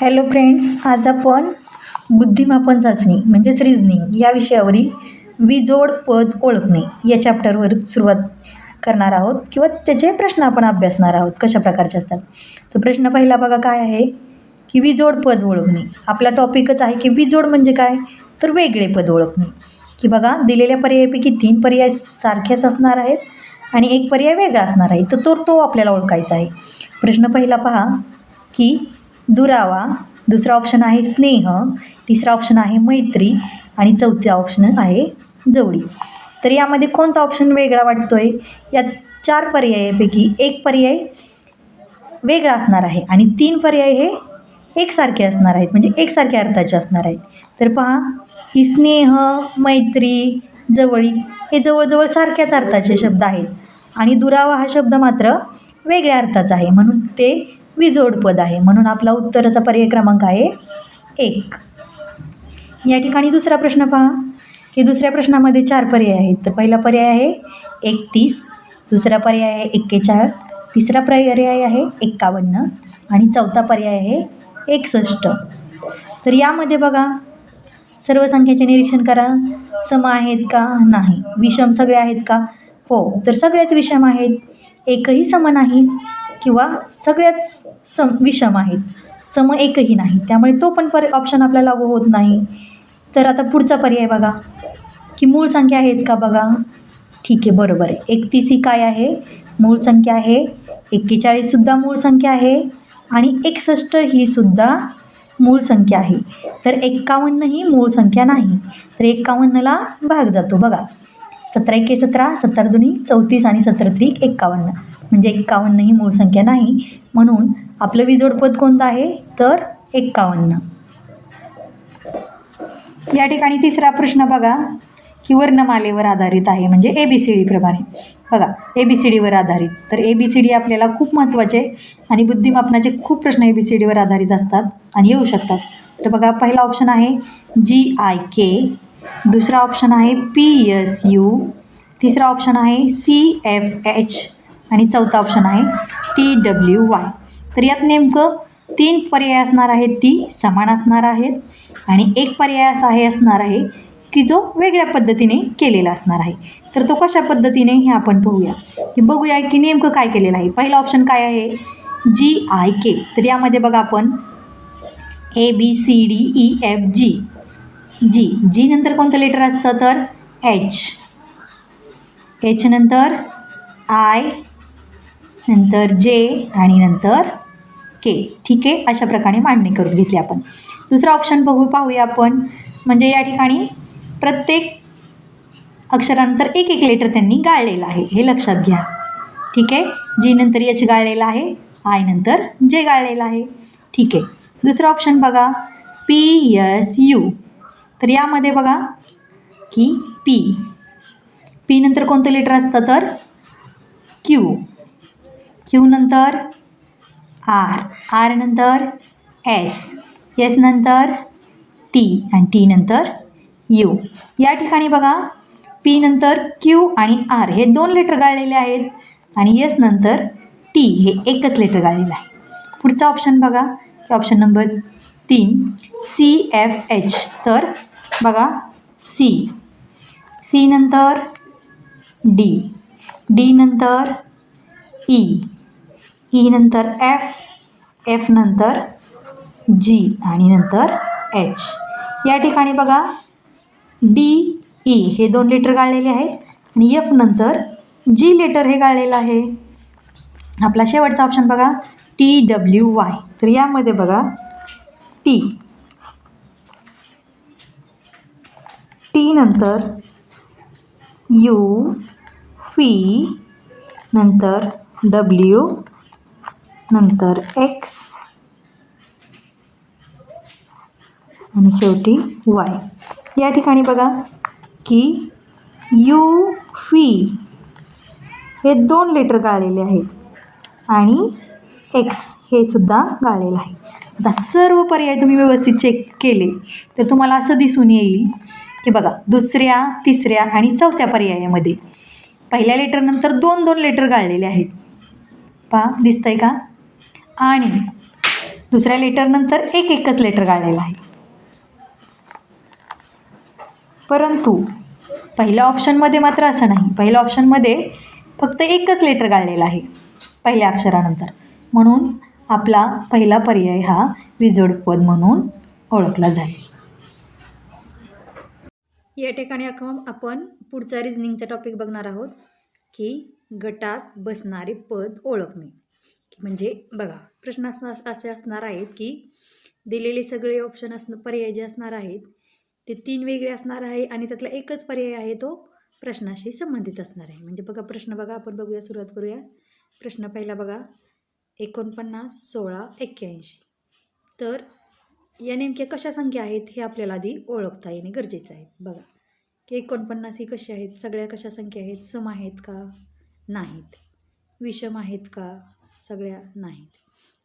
Hello friends आज आपण बुद्धिमापन चाचणी म्हणजेच रिझनिंग या विषयावरील विजोड पद ओळखणे या चॅप्टरवर सुरुवात करणार आहोत किंवा त्याचे प्रश्न आपण अभ्यासणार आहोत कशा प्रकारचे असतात. तर प्रश्न पहिला बघा काय आहे की विजोड पद ओळखणे. आपला टॉपिकच आहे की विजोड म्हणजे काय? तर वेगळे पद ओळखणे. की बघा दिलेल्या पर्यायापैकी तीन पर्याय सारखेच असणार आहेत आणि एक पर्याय वेगळा असणार आहे. तर तो तो आपल्याला ओळखायचा आहे. प्रश्न पहिला पहा की दुरावा दुसरा ऑप्शन आहे स्नेह तिसरा ऑप्शन आहे मैत्री आणि चौथा ऑप्शन आहे जवळी. तर यामध्ये कोणता ऑप्शन वेगळा वाटतोय? या चार पर्यायापैकी एक पर्याय वेगळा असणार आहे आणि तीन पर्याय हे एकसारखे असणार आहेत म्हणजे एकसारख्या अर्थाचे असणार आहेत. तर पहा की स्नेह मैत्री जवळी हे जवळजवळ सारख्याच अर्थाचे शब्द आहेत आणि दुरावा हा शब्द मात्र वेगळ्या अर्थाचा आहे. म्हणून ते विजोड पद आहे. म्हणून आपला उत्तराचा पर्याय क्रमांक आहे एक. या ठिकाणी दुसरा प्रश्न पहा. की दुसऱ्या प्रश्नामध्ये चार पर्याय आहेत. तर पहिला पर्याय आहे एकतीस. दुसरा पर्याय आहे एक्केचाळ. तिसरा पर्याय आहे एक्कावन्न. आणि चौथा पर्याय आहे एकसष्ट. तर यामध्ये बघा. सर्व संख्येचे निरीक्षण करा. सम आहेत का? नाही. विषम सगळे आहेत का? हो. तर सगळ्याच विषम आहेत. एकही सम नाही. किंवा सगळ्याच सम विषम आहेत. सम एकही नाही. त्यामुळे तो पण पर ऑप्शन आपला लागू होत नाही. तर आता पुढचा पर्याय बघा. की मूळ संख्या आहेत का बघा? ठीक आहे बरोबर आहे. एकतीस ही काय आहे? मूळ संख्या आहे एक्केचाळीससुद्धा मूळ संख्या आहे आणि एकसष्ट ही सुद्धा मूळ संख्या आहे. तर एक्कावन्न ही मूळ संख्या नाही. तर एक्कावन्नला भाग जातो. बघा. सतरा एके सतरा सत्तर दोन्ही चौतीस आणि सतरा त्रिक एक्कावन्न. म्हणजे एक्कावन्न ही मूळ संख्या नाही. म्हणून आपलं विजोडपद कोणतं आहे? तर एक्कावन्न या ठिकाणी तिसरा प्रश्न बघा. की वर्णमालेवर आधारित आहे. म्हणजे ए बी सी डीप्रमाणे बघा ए बी सी डीवर आधारित. तर ए बी सी डी आपल्याला खूप महत्त्वाचे आणि बुद्धिमापनाचे खूप प्रश्न ए बी सी डीवर आधारित असतात आणि येऊ शकतात. तर बघा पहिला ऑप्शन आहे जी आय के दुसरा ऑप्शन आहे पी एस यू तिसरा ऑप्शन आहे सी एफ एच आणि चौथा ऑप्शन आहे टी डब्ल्यू वाय तर यात नेमकं तीन पर्याय असणार आहेत ती समान असणार आहेत आणि एक पर्याय असा आहे असणार आहे की जो वेगळ्या पद्धतीने केलेला असणार आहे. तर तो कशा पद्धतीने हे आपण पाहूया की बघूया की नेमकं काय केलेलं आहे. पहिला ऑप्शन काय आहे? जी आय के तर यामध्ये बघा आपण A B C D E F G G G नंतर कोणतं लेटर असतं? तर एच एच नंतर आय नंतर जे आणि नंतर के. ठीक आहे? अशा प्रकारे मांडणी करून घेतली आपण. दुसरा ऑप्शन बघू पाहूया आपण. म्हणजे या ठिकाणी प्रत्येक अक्षरानंतर एक एक लेटर त्यांनी गाळलेलं आहे. हे लक्षात घ्या. ठीक आहे? जी नंतर यच गाळलेलं आहे आय नंतर जे गाळलेलं आहे. ठीक आहे? दुसरा ऑप्शन बघा. पी यस यू तर यामध्ये बघा की पी पी नंतर कोणतं लेटर असतं तर? क्यू क्यू नंतर आर आर नंतर एस एस नंतर टी आणि टी नंतर यू या ठिकाणी बघा पी नंतर क्यू आणि आर हे दोन लेटर गाळलेले आहेत आणि एस नंतर टी हे एकच लेटर गाळलेलं आहे. पुढचा ऑप्शन बघा. ऑप्शन नंबर तीन सी एफ एच तर बघा सी सी नंतर डी डी नंतर ई ई नंतर एफ एफ नंतर जी आणि नंतर एच या ठिकाणी बघा डी ई e हे दोन लेटर गाळलेले आहेत आणि एफ नंतर जी लेटर हे गाळलेलं आहे. आपला शेवटचा ऑप्शन बघा टी डब्ल्यू वाय तर यामध्ये बघा टी टी नंतर यू पी नंतर डब्ल्यू नंतर एक्स आणि शेवटी वाय या ठिकाणी बघा की यू व्ही हे दोन लेटर गाळलेले आहेत. आणि एक्स हे सुद्धा गाळलेलं आहे. आता सर्व पर्याय तुम्ही व्यवस्थित चेक केले तर तुम्हाला असं दिसून येईल की बघा दुसऱ्या तिसऱ्या आणि चौथ्या पर्यायामध्ये पहिल्या लेटरनंतर दोन दोन लेटर गाळलेले आहेत. पहा दिसतंय का? आणि दुसऱ्या लेटरनंतर एक एकच लेटर काढलेला आहे. परंतु पहिल्या ऑप्शनमध्ये मात्र असं नाही. पहिल्या ऑप्शनमध्ये फक्त एकच लेटर गाळलेला आहे पहिल्या अक्षरानंतर. म्हणून आपला पहिला पर्याय हा विजोडपद म्हणून ओळखला जाईल. या ठिकाणी आपण पुढचा रिझनिंगचा टॉपिक बघणार आहोत की गटात बसणारे पद ओळखणे. म्हणजे बघा प्रश्न असणार असे असणार आहेत की दिलेले सगळे ऑप्शन असणं पर्याय जे असणार आहेत ते तीन वेगळे असणार आहे आणि त्यातला एकच पर्याय आहे तो प्रश्नाशी संबंधित असणार आहे. म्हणजे बघा प्रश्न बघा आपण बघूया सुरुवात करूया. प्रश्न पहिला बघा एकोणपन्नास सोळा एक्क्याऐंशी. तर या नेमक्या कशा संख्या आहेत हे आपल्याला आधी ओळखता येणे गरजेचं आहे. बघा की एकोणपन्नास ही कशी आहेत? सगळ्या कशा संख्या आहेत? सम आहेत का? नाहीत. विषम आहेत का? सगळ्या नाहीत.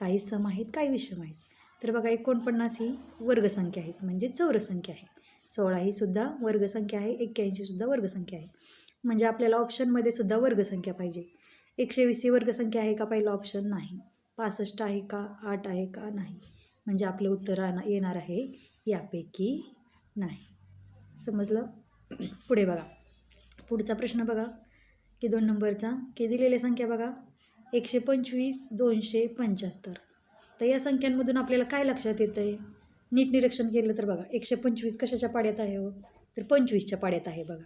काही सम आहेत काही विषम आहेत. तर बघा एकोणपन्नास ही वर्गसंख्या आहेत म्हणजे चौरसंख्या आहे. सोळा ही सुद्धा वर्गसंख्या आहे एक्क्याऐंशीसुद्धा वर्गसंख्या आहे. म्हणजे आपल्याला ऑप्शनमध्ये सुद्धा वर्गसंख्या पाहिजे. एकशे वीस ही वर्गसंख्या आहे का पहिलं ऑप्शन नाही. पासष्ट आहे का? आठ आहे का? नाही. म्हणजे आपलं उत्तर आना- येणार आहे यापैकी नाही. समजलं? पुढे बघा. पुढचा प्रश्न बघा. की दोन नंबरचा की दिलेल्या संख्या बघा. एकशे पंचवीस दोनशे पंच्याहत्तर. तर या संख्यांमधून आपल्याला काय लक्षात येतं आहे नीट निरीक्षण केलं तर बघा एकशे पंचवीस कशाच्या पाड्यात आहे हो? तर पंचवीसच्या पाड्यात आहे बघा.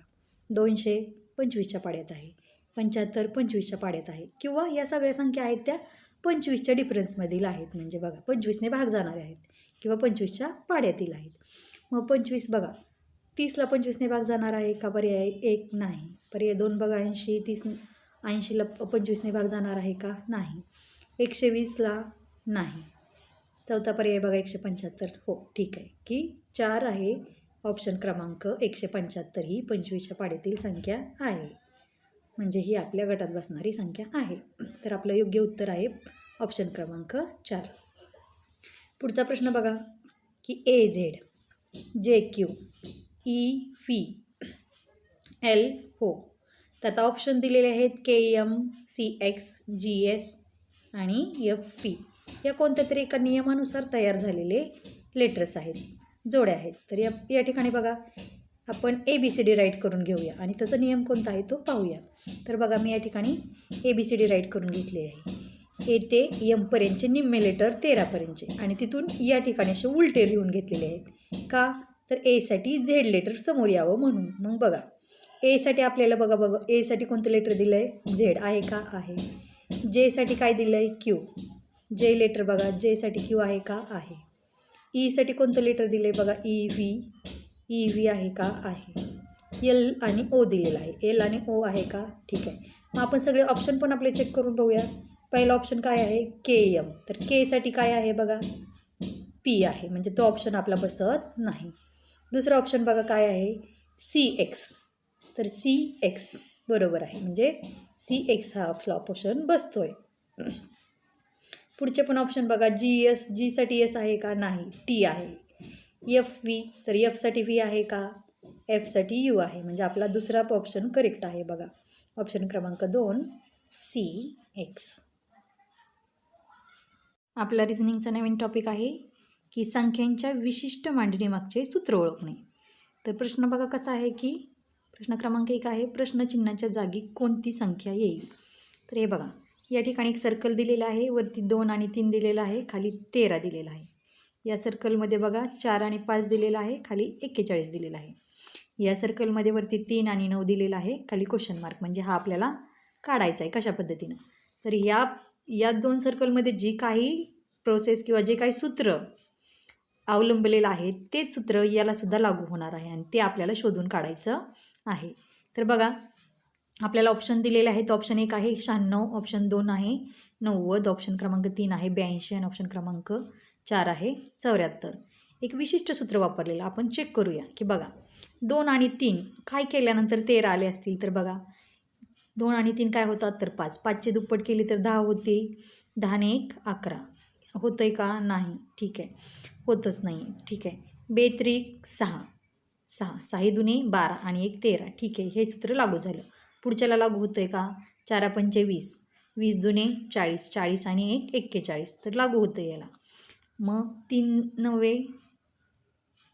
दोनशे पंचवीसच्या पाड्यात आहे. पंच्याहत्तर पंचवीसच्या पाड्यात आहे. किंवा या सगळ्या संख्या आहेत त्या पंचवीसच्या डिफरन्समधील आहेत. म्हणजे बघा पंचवीसने भाग जाणारे आहेत किंवा पंचवीसच्या पाड्यातील आहेत. मग पंचवीस बघा तीसला पंचवीसने भाग जाणार आहे का? पर्याय एक नाही. पर्याय दोन बघा ऐंशी तीस ऐंशीला पंचवीसने भाग जाणार आहे का? नाही. एकशे वीसला नाही. चौथा पर्याय बघा एकशे पंच्याहत्तर हो ठीक आहे. की चार आहे ऑप्शन क्रमांक एकशे पंच्याहत्तर ही पंचवीसच्या पाडीतील संख्या आहे. म्हणजे ही आपल्या गटात बसणारी संख्या आहे. तर आपलं योग्य उत्तर आहे ऑप्शन क्रमांक चार. पुढचा प्रश्न बघा की A Z J Q E V L हो आता ऑप्शन दिलेले आहेत K M C X G S आणि एफ पी या कोणत्या तरी एका नियमानुसार तयार झालेले लेटर्स आहेत. जोड्या आहेत. तर या या ठिकाणी बघा आपण A B C D write करून घेऊया आणि त्याचा नियम कोणता आहे तो पाहूया. तर बघा मी या ठिकाणी A B C D write करून घेतलेले आहे. ए ते यमपर्यंतचे निम्मे लेटर तेरापर्यंतचे आणि तिथून या ठिकाणी असे उलटे लिहून घेतलेले आहेत. का? तर एसाठी झेड लेटर समोर यावं म्हणून. मग बघा. एसाठी आपल्याला बघा बघा एसाठी कोणतं लेटर दिलं आहे झेड आहे का? आहे. जेसाठी काय दिलं आहे क्यू जे लेटर बघा जेसाठी क्यू आहे का? आहे. E ईसाठी कोणतं लेटर दिलं आहे बघा? ई व्ही ई व्ही आहे का? आहे. एल आणि ओ दिलेला आहे. एल आणि ओ आहे का? ठीक आहे. मग आपण सगळे ऑप्शन पण आपले चेक करून बघूया. पहिला ऑप्शन काय आहे? के एम तर केसाठी काय आहे बघा? पी आहे. म्हणजे तो ऑप्शन आपला बसत नाही. दुसरा ऑप्शन बघा काय आहे? सी एक्स तर सी एक्स बरोबर आहे. म्हणजे सी एक्स हा आपला ऑप्शन बसतो आहे पुढचे पण ऑप्शन बघा जी एस जीसाठी एस आहे का? नाही. टी आहे. एफ व्ही तर एफसाठी व्ही आहे का? एफसाठी यू आहे. म्हणजे आपला दुसरा ऑप्शन करेक्ट आहे बघा. ऑप्शन क्रमांक दोन सी एक्स आपला रिझनिंगचा नवीन टॉपिक आहे की संख्यांच्या विशिष्ट मांडणीमागचे सूत्र ओळखणे. तर प्रश्न बघा कसा आहे की प्रश्न क्रमांक एक आहे प्रश्नचिन्हाच्या जागी कोणती संख्या येईल? तर हे बघा या ठिकाणी एक सर्कल दिलेलं आहे वरती दोन आणि तीन दिलेलं आहे खाली तेरा दिलेला आहे. या सर्कलमध्ये बघा चार आणि पाच दिलेलं आहे खाली एक्केचाळीस दिलेलं आहे. या सर्कलमध्ये वरती तीन आणि नऊ दिलेलं आहे खाली क्वेश्चन मार्क म्हणजे हा आपल्याला काढायचा आहे कशा पद्धतीनं? तर या या दोन सर्कलमध्ये जी काही प्रोसेस किंवा जे काही सूत्र अवलंबलेलं आहे तेच सूत्र यालासुद्धा लागू होणार आहे आणि ते आपल्याला शोधून काढायचं आहे. तर बघा आपल्याला ऑप्शन दिलेले आहेत. ऑप्शन एक आहे शहाण्णव ऑप्शन दोन आहे नव्वद ऑप्शन क्रमांक तीन आहे ब्याऐंशी आणि ऑप्शन क्रमांक चार आहे चौऱ्याहत्तर. एक विशिष्ट सूत्र वापरलेलं आपण चेक करूया की बघा दोन आणि तीन काय केल्यानंतर तेरा आले असतील तर बघा दोन आणि तीन काय होतात? तर पाच. पाचचे दुप्पट केली तर दहा होते. दहाने एक अकरा. होतं आहे का? नाही. ठीक आहे. होतच नाही ठीक आहे. बेत्रिक सहा. सहा. साही दुने बारा आणि एक तेरा. ठीक आहे. हे सूत्र लागू झालं. पुढच्याला लागू होतं आहे का? चारा पंचे वीस. वीस दुने चाळीस. चाळीस आणि एक एक्केचाळीस. तर लागू होतं याला. मग तीन नव्वे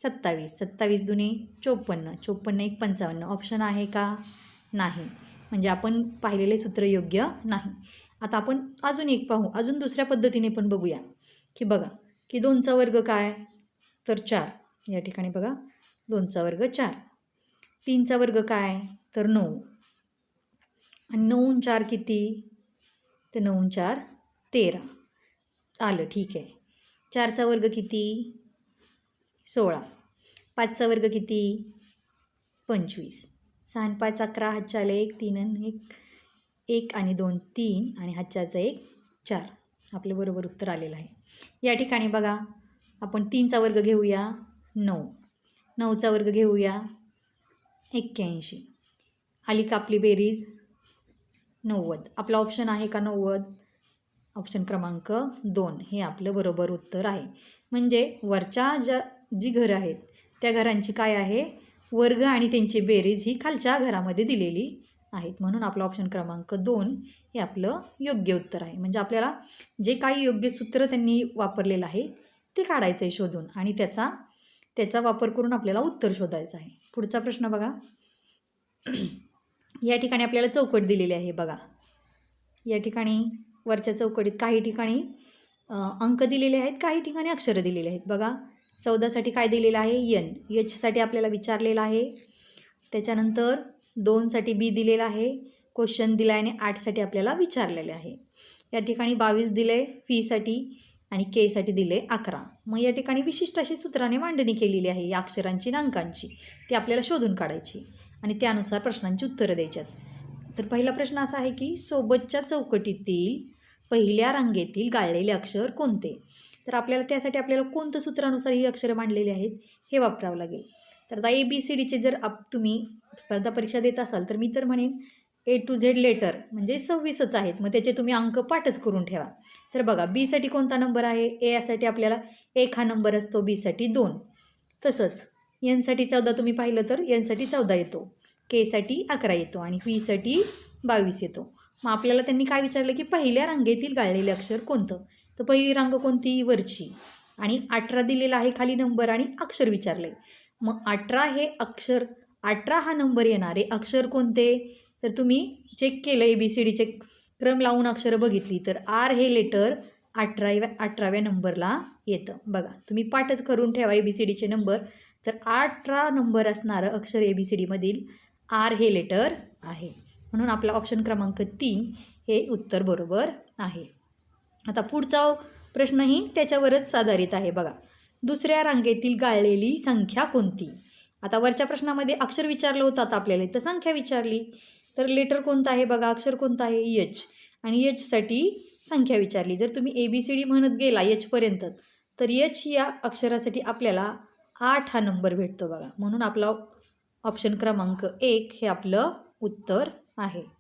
सत्तावीस. सत्तावीस दुने चोपन्न. चोपन्न एक पंचावन्न. ऑप्शन आहे का? नाही. म्हणजे आपण पाहिलेले सूत्र योग्य नाही. आता आपण अजून एक पाहू. अजून दुसऱ्या पद्धतीने पण बघूया. की बघा की दोनचा वर्ग काय? तर चार. या ठिकाणी बघा. दोनचा वर्ग चार. तीनचा वर्ग काय? तर नऊ. आणि नऊन चार किती? तर नऊन चार तेरा. आलं ठीक आहे. चारचा वर्ग किती? सोळा. पाचचा वर्ग किती? पंचवीस. सहा पाच अकरा हजार एक तीन आणि एक. एक आणि दोन तीन आणि हातच्याचं एक चार. आपलं बरोबर उत्तर आलेलं आहे. या ठिकाणी बघा आपण तीनचा वर्ग घेऊया नऊ. नऊचा वर्ग घेऊया एक्क्याऐंशी. आली का आपली बेरीज? नव्वद. आपला ऑप्शन आहे का नव्वद? ऑप्शन क्रमांक दोन. हे आपलं बरोबर उत्तर आहे. म्हणजे वरच्या ज्या जी घरं आहेत त्या घरांची काय आहे? वर्ग आणि त्यांची बेरीज ही खालच्या घरामध्ये दिलेली आहेत. म्हणून आपलं ऑप्शन क्रमांक दोन हे आपलं योग्य उत्तर आहे. म्हणजे आपल्याला जे काही योग्य सूत्र त्यांनी वापरलेलं आहे ते काढायचं आहे शोधून आणि त्याचा त्याचा वापर करून आपल्याला उत्तर शोधायचं आहे. पुढचा प्रश्न बघा. या ठिकाणी आपल्याला चौकट दिलेली आहे बघा. या ठिकाणी वरच्या चौकटीत काही ठिकाणी अंक दिलेले आहेत काही ठिकाणी अक्षरं दिलेली आहेत. बघा चौदासाठी काय दिलेलं आहे? यन यचसाठी आपल्याला विचारलेलं आहे. त्याच्यानंतर दोनसाठी बी दिलेलं आहे. क्वेश्चन दिला आहे आणि आठसाठी आपल्याला विचारलेले आहे. या ठिकाणी बावीस दिले फीसाठी आणि केसाठी दिले अकरा. मग या ठिकाणी विशिष्ट अशी सूत्राने मांडणी केलेली आहे या अक्षरांची आणि अंकांची. ती आपल्याला शोधून काढायची. आणि त्यानुसार प्रश्नांची उत्तरं द्यायच्यात. तर पहिला प्रश्न असा आहे की सोबतच्या चौकटीतील पहिल्या रांगेतील गाळलेले अक्षर कोणते? तर आपल्याला त्यासाठी आपल्याला कोणतं सूत्रानुसार ही अक्षरं मांडलेली आहेत हे वापरावं लागेल. तर आता ए बी सी डीचे जर आप तुम्ही स्पर्धा परीक्षा देत असाल तर मी तर म्हणेन ए टू झेड लेटर म्हणजे सव्वीसच आहेत. मग त्याचे तुम्ही अंक पाठच करून ठेवा. तर बघा बीसाठी कोणता नंबर आहे? ए यासाठी आपल्याला एक हा नंबर असतो बीसाठी दोन. तसंच यांसाठी चौदा तुम्ही पाहिलं तर यांसाठी चौदा येतो. केसाठी अकरा येतो आणि व्हीसाठी बावीस येतो. मग आपल्याला त्यांनी काय विचारलं की पहिल्या रांगेतील गाळलेले अक्षर कोणतं? तर पहिली रांग कोणती? वरची. आणि अठरा दिलेला आहे खाली नंबर आणि अक्षर विचारलं आहे मग अठरा हे अक्षर अठरा हा नंबर येणारे. अक्षर कोणते? तर तुम्ही चेक केलं ए बी सी डीचे क्रम लावून अक्षरं बघितली तर आर हे लेटर अठराव्या अठराव्या नंबरला येतं. बघा तुम्ही पाठच करून ठेवा ए बी सी डीचे नंबर तर अठरा नंबर असणारं अक्षर ए बी सी डीमधील आर हे लेटर आहे. म्हणून आपला ऑप्शन क्रमांक तीन हे उत्तर बरोबर आहे. आता पुढचा प्रश्नही त्याच्यावरच आधारित आहे. बघा दुसऱ्या रांगेतील गाळलेली संख्या कोणती? आता वरच्या प्रश्नामध्ये अक्षर विचारलं होतं आता आपल्याला. इथं संख्या विचारली. तर लेटर कोणतं आहे बघा? अक्षर कोणतं आहे? यच. आणि यचसाठी संख्या विचारली. जर तुम्ही ए बी सी डी म्हणत गेला यचपर्यंत तर यच या अक्षरासाठी आपल्याला आठ हा नंबर भेटतो बघा. म्हणून आपला ऑप्शन क्रमांक एक हे आपलं उत्तर आहे.